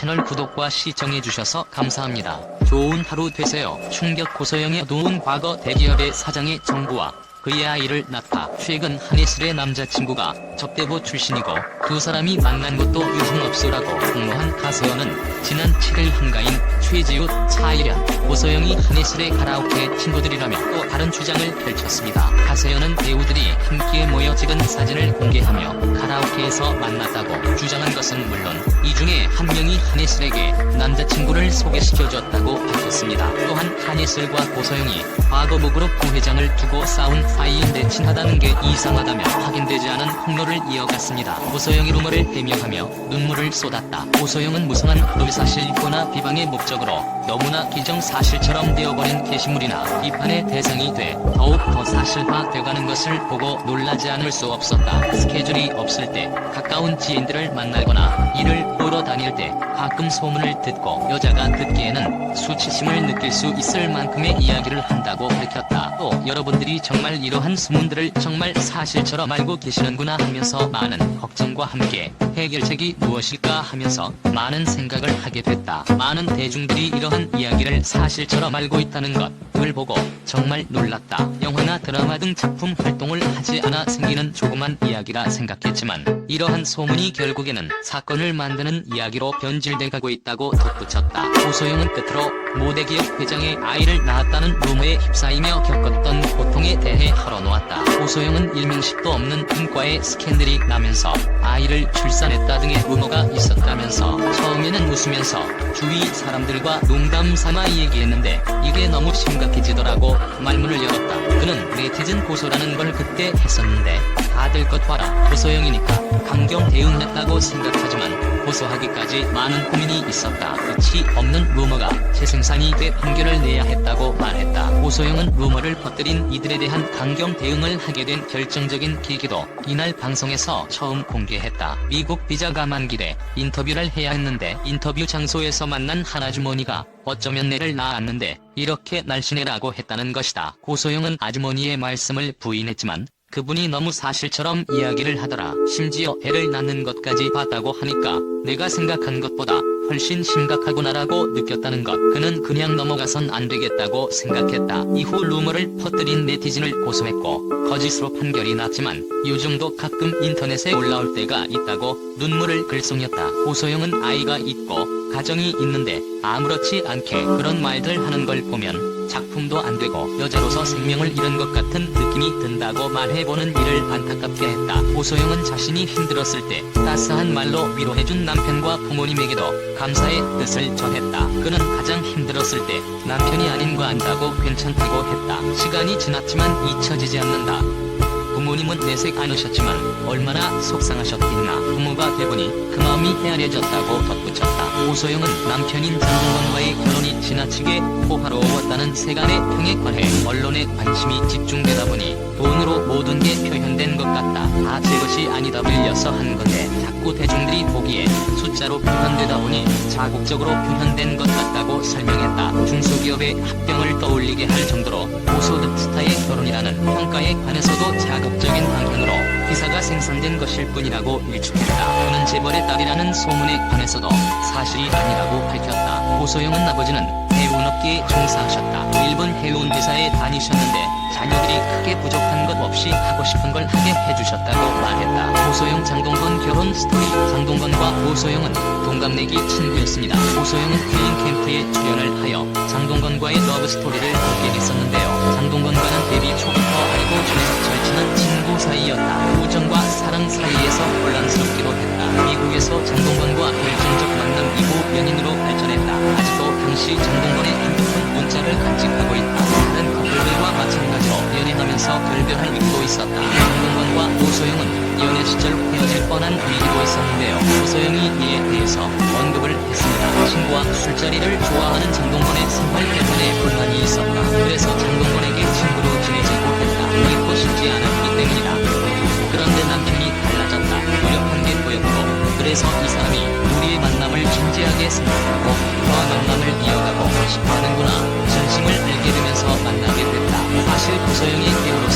채널 구독과 시청해주셔서 감사합니다. 좋은 하루 되세요. 충격 고소영의 노은 과거 대기업의 사장의 정부와 그의 아이를 낳다. 최근 한예슬의 남자친구가 접대부 출신이고 두 사람이 만난 것도 유흥업소라고 폭로한 가세현은 지난 7일 한가인 최지우, 차일현, 고소영이 한예슬의 가라오케 친구들이라며 또 다른 주장을 펼쳤습니다. 가세현은 배우들이 함께 모여 찍은 사진을 공개하며 가라오케에서 만났다고 주장한 것은 물론 이 중에 한 명이 한예슬에게 남자친구를 소개시켜줬다고 밝혔습니다. 또한 한예슬과 고소영이 과거 무그룹 부회장을 두고 싸운 사이인데 친하다는 게 이상하다며 확인되지 않은 폭로를 이어갔습니다. 고소영이 루머를 해명하며 눈물을 쏟았다. 고소영은 무성한 불사실 일거나 비방의 목적으로 너무나 기정사실처럼 되어버린 게시물이나 비판의 대상이 돼 더욱 더 사실화 돼가는 것을 보고 놀라지 않을 수 없었다. 스케줄이 없을 때 가까운 지인들을 만나거나 일을 보러 다닐 때 가끔 소문을 듣고 여자가 듣기에는 수치심을 느낄 수 있을 만큼의 이야기를 한다고 밝혔다. 또 여러분들이 정말 이러한 소문들을 정말 사실처럼 알고 계시는 구나 하면서 많은 걱정과 함께 해결책이 무엇일까 하면서 많은 생각을 하게 됐다. 많은 대중들이 이러한 이야기를 사실처럼 알고 있다는 것을 보고 정말 놀랐다. 영화나 드라마 등 작품 활동을 하지 않아 생기는 조그만 이야기라 생각했지만 이러한 소문이 결국에는 사건을 만드는 이야기로 변질돼 가고 있다고 덧붙였다. 고소영은 끝으로 모대기업 회장의 아이를 낳았다는 루머에 휩싸이며 겪었던 고통에 대해 털어놓았다. 고소영은 일명식도 없는 인과의 스캔들이 나면서 아이를 출산했다 등의 루머가 있었다면서 처음에는 웃으면서 주위 사람들과 농담 삼아 얘기했는데 이게 너무 심각해지더라고 말문을 열었다. 그는 네티즌 고소라는 걸 그때 했었는데 다들 것 봐라 고소영이니까 강경 대응했다고 생각하지만 고소하기까지 많은 고민이 있었다. 끝이 없는 루머가 재생산이 돼 판결을 내야 했다고 말했다. 고소영은 루머를 퍼뜨린 이들에 대한 강경 대응을 하게 된 결정적인 계기도 이날 방송에서 처음 공개했다. 미국 비자가 만기돼 인터뷰를 해야 했는데 인터뷰 장소에서 만난 한 아주머니가 어쩌면 내를 낳았는데 이렇게 날씬해라고 했다는 것이다. 고소영은 아주머니의 말씀을 부인했지만 그분이 너무 사실처럼 이야기를 하더라. 심지어 애를 낳는 것까지 봤다고 하니까 내가 생각한 것보다 훨씬 심각하구나라고 느꼈다는 것. 그는 그냥 넘어가선 안 되겠다고 생각했다. 이후 루머를 퍼뜨린 네티즌을 고소했고 거짓으로 판결이 났지만 요즘도 가끔 인터넷에 올라올 때가 있다고 눈물을 글썽였다. 고소영은 아이가 있고 가정이 있는데 아무렇지 않게 그런 말들 하는 걸 보면 작품도 안 되고 여자로서 생명을 잃은 것 같은 느낌이 든다고 말해보는 이를 안타깝게 했다. 고소영은 자신이 힘들었을 때 따스한 말로 위로해준 남편과 부모님에게도 감사의 뜻을 전했다. 그는 가장 힘들었을 때 남편이 아닌 거 안다고 괜찮다고 했다. 시간이 지났지만 잊혀지지 않는다. 부모님은 내색 않으셨지만 얼마나 속상하셨겠나 부모가 되보니 그 마음이 헤아려졌다고 덧붙였다. 오소영은 남편인 장동건과의 결혼이 지나치게 호화로웠다는 세간의 평에 관해 언론의 관심이 집중되다 보니 돈으로 모든 게 표 현된 것 같다. 다제 것이 아니다 빌려서 한 건데 자꾸 대중들이 보기에 숫자로 표현되다 보니 자국적으로 표현된 것 같다고 설명했다. 중소기업의 합병을 떠올리게 할 정도로 고소득 스타의 결혼이라는 평가에 관해서도 자극적인 방향으로 기사가 생산된 것일 뿐이라고 일축했다. 그는 재벌의 딸이라는 소문에 관해서도 사실이 아니라고 밝혔다. 고소영은 아버지는 해운업계에 종사하셨다. 일본 해운대사에 다니셨는데 자녀들이 크게 부족한 것 없이 하고 싶은 걸 하게 해주셨다고 말했다. 고소영 장동건 결혼 스토리 장동건과 고소영은 동갑내기 친구였습니다. 고소영은 힐링 캠프에 출연을 하여 장동건과의 러브 스토리를 함께 했었는데요. 장동건과는 데뷔 초부터 알고 지낸 절친한 친구 사이였다. 우정과 사랑 사이에서 혼란스럽기도 했다. 미국에서 장동건과 결정적 만남 이후 연인으로 발전했다. 아직도 당시 장동건 문자를 간직하고 있다. 다른 커플들과 마찬가지로 연애하면서 결별할 위기도 있었다. 장동건과 고소영은 연애 시절 헤어질 뻔한 위기도 있었는데요. 고소영이 이에 대해서 언급을 했습니다. 친구와 술자리를 좋아하는 장동건의 생활 패턴에 불만이 있었다. 그래서 장동건에게 친구로 지내지 못했다. 믿고 싶지 않았기 때문이다. 그런데 남편이 달라졌다. 노력한 게 보였고 그래서 이 사람이 우리의 만남을 진지하게 생각하고 더 만남을 이어가고 싶어하는 사실 고소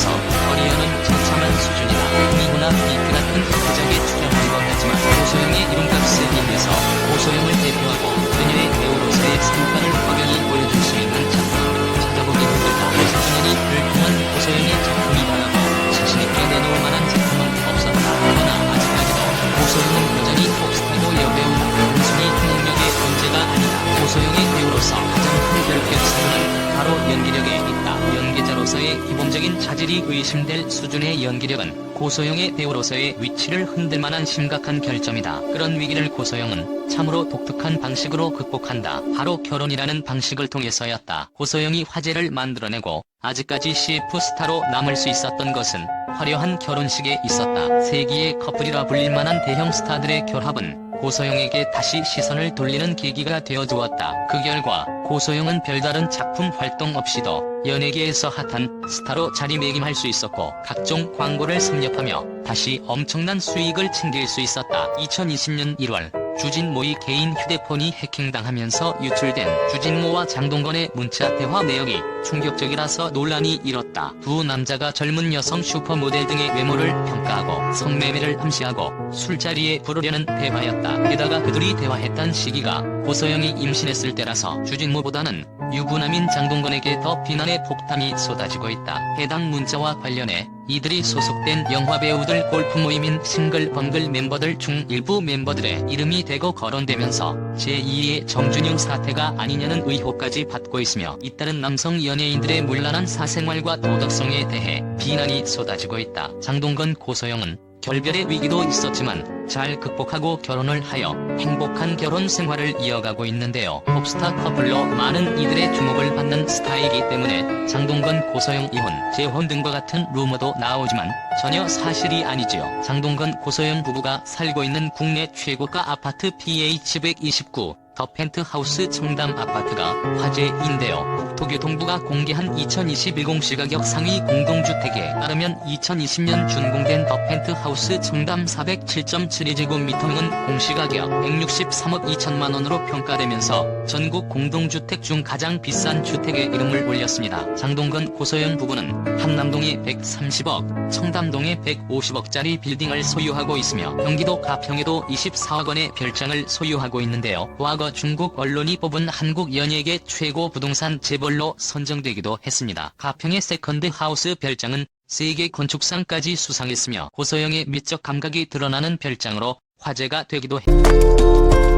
기본적인 자질이 의심될 수준의 연기력은 고소영의 배우로서의 위치를 흔들 만한 심각한 결점이다. 그런 위기를 고소영은 참으로 독특한 방식으로 극복한다. 바로 결혼이라는 방식을 통해서였다. 고소영이 화제를 만들어내고 아직까지 CF 스타로 남을 수 있었던 것은 화려한 결혼식에 있었다. 세기의 커플이라 불릴 만한 대형 스타들의 결합은 고소영에게 다시 시선을 돌리는 계기가 되어 주었다. 그 결과 고소영은 별다른 작품 활동 없이도 연예계에서 핫한 스타로 자리매김할 수 있었고 각종 광고를 섭렵하며 다시 엄청난 수익을 챙길 수 있었다. 2020년 1월 주진모의 개인 휴대폰이 해킹당하면서 유출된 주진모와 장동건의 문자 대화 내용이 충격적이라서 논란이 일었다. 두 남자가 젊은 여성 슈퍼모델 등의 외모를 평가하고 성매매를 암시하고 술자리에 부르려는 대화였다. 게다가 그들이 대화했던 시기가 고소영이 임신했을 때라서 주진모보다는 유부남인 장동건에게 더 비난의 폭탄이 쏟아지고 있다. 해당 문자와 관련해 이들이 소속된 영화배우들 골프 모임인 싱글벙글 멤버들 중 일부 멤버들의 이름이 대거 거론되면서 제2의 정준영 사태가 아니냐는 의혹까지 받고 있으며 잇따른 남성 연예인들의 문란한 사생활과 도덕성에 대해 비난이 쏟아지고 있다. 장동건 고소영은 결별의 위기도 있었지만 잘 극복하고 결혼을 하여 행복한 결혼 생활을 이어가고 있는데요. pop스타 커플로 많은 이들의 주목을 받는 스타이기 때문에 장동건 고소영 이혼, 재혼 등과 같은 루머도 나오지만 전혀 사실이 아니지요. 장동건 고소영 부부가 살고 있는 국내 최고가 아파트 PH129 더 펜트하우스 청담 아파트가 화제인데요. 국토교통부가 공개한 2021 시가격 상위 공동주택에 따르면 2020년 준공된 더 펜트하우스 청담 407.72제곱미터는 공시가격 163억 2천만 원으로 평가되면서 전국 공동주택 중 가장 비싼 주택의 이름을 올렸습니다. 장동건 고소영 부부는 한남동에 130억, 청담동에 150억짜리 빌딩을 소유하고 있으며 경기도 가평에도 24억 원의 별장을 소유하고 있는데요. 과거 중국 언론이 뽑은 한국 연예계 최고 부동산 재벌로 선정되기도 했습니다. 가평의 세컨드 하우스 별장은 세계 건축상까지 수상했으며 고소영의 미적 감각이 드러나는 별장으로 화제가 되기도 했습니다.